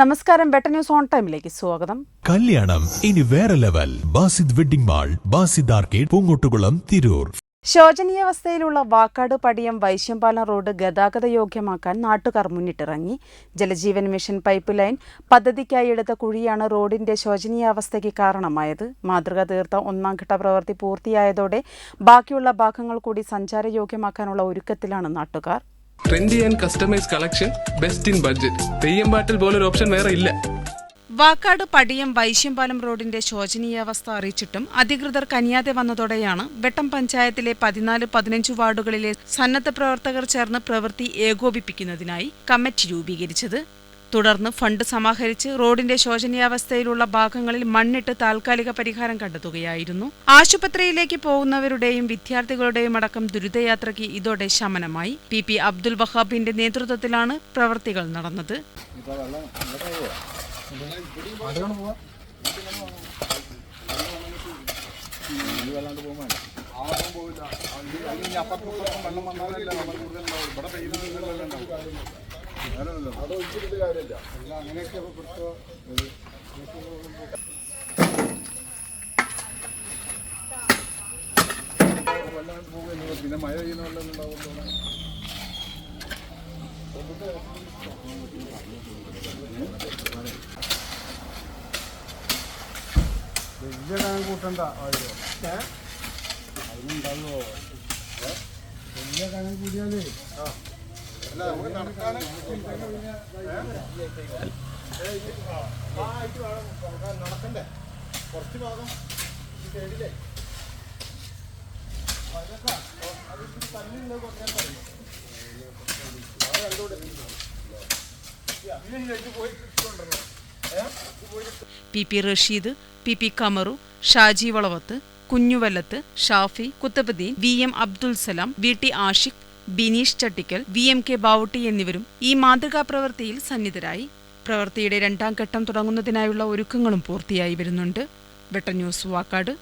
നമസ്കാരം better news on ടൈമിലേക്ക് സ്വാഗതം. കല്യാണം ഇനി വേറെ level. Basid wedding mall Basid arcade Poongottukulam Tirur. ശോചനീയാവസ്ഥയിലുള്ള Vakkad Padiyam Vaishyampalam road ഗതാഗത യോഗ്യമാക്കാൻ നാട്ടുകാർ മുന്നിട്ടിറങ്ങി. ജലജീവൻ മിഷൻ പൈപ്പ് ലൈൻ പദ്ധതിക്കായി എടുത്ത കുഴിയാണ് റോഡിന്റെ ശോചനീയാവസ്ഥയ്ക്ക് കാരണമായത്. മാതൃക തീർത്ത ഒന്നാം ഘട്ട പ്രവൃത്തി പൂർത്തിയായതോടെ ബാക്കിയുള്ള ഭാഗങ്ങൾ കൂടി സഞ്ചാരയോഗ്യമാക്കാനുള്ള ഒരുക്കത്തിലാണ് നാട്ടുകാർ. Trendy and customise collection best in budget Theyyam പാട്ടിൽ പോലൊരു ഓപ്ഷൻ വേറെ ഇല്ല. വാക്കാട് പടിയം വൈശ്യംപാലം റോഡിന്റെ ശോചനീയാവസ്ഥ അറിയിച്ചിട്ടും അധികൃതർ കനിയാതെ വന്നതോടെയാണ് വെട്ടം പഞ്ചായത്തിലെ പതിനാല് പതിനഞ്ച് വാർഡുകളിലെ സന്നദ്ധ പ്രവർത്തകർ ചേർന്ന് പ്രവൃത്തി ഏകോപിപ്പിക്കുന്നതിനായി കമ്മിറ്റി രൂപീകരിച്ചത്. തുടർന്ന് ഫണ്ട് സമാഹരിച്ച് റോഡിന്റെ ശോചനീയാവസ്ഥയിലുള്ള ഭാഗങ്ങളിൽ മണ്ണിട്ട് താൽക്കാലിക പരിഹാരം കണ്ടെത്തുകയായിരുന്നു. ആശുപത്രിയിലേക്ക് പോകുന്നവരുടെയും വിദ്യാർത്ഥികളുടെയും അടക്കം ദുരിതയാത്രയ്ക്ക് ഇതോടെ ശമനമായി. പി പി അബ്ദുൽ വഹാബിന്റെ നേതൃത്വത്തിലാണ് പ്രവൃത്തികൾ നടന്നത്. വലിയ കനം കൂട്ടണ്ട ആയിരോ അതിനുണ്ടാവോ വലിയ കനം കൂടിയാലേ ആ. കുറച്ച് ഭാഗം P P Rasheed P P Kamaru Shaji Valavath Kunjuvallath Shafi Kuthubuddin V M Abdul Salam V T Ashiq Bineesh Chattikkal V M K Bavutty എന്നിവരും ഈ മാതൃകാ പ്രവൃത്തിയിൽ സന്നിധരായി. പ്രവൃത്തിയുടെ രണ്ടാം ഘട്ടം തുടങ്ങുന്നതിനായുള്ള ഒരുക്കങ്ങളും പൂർത്തിയായി വരുന്നുണ്ട്. വെട്ട ന്യൂസ് വാക്കാട്.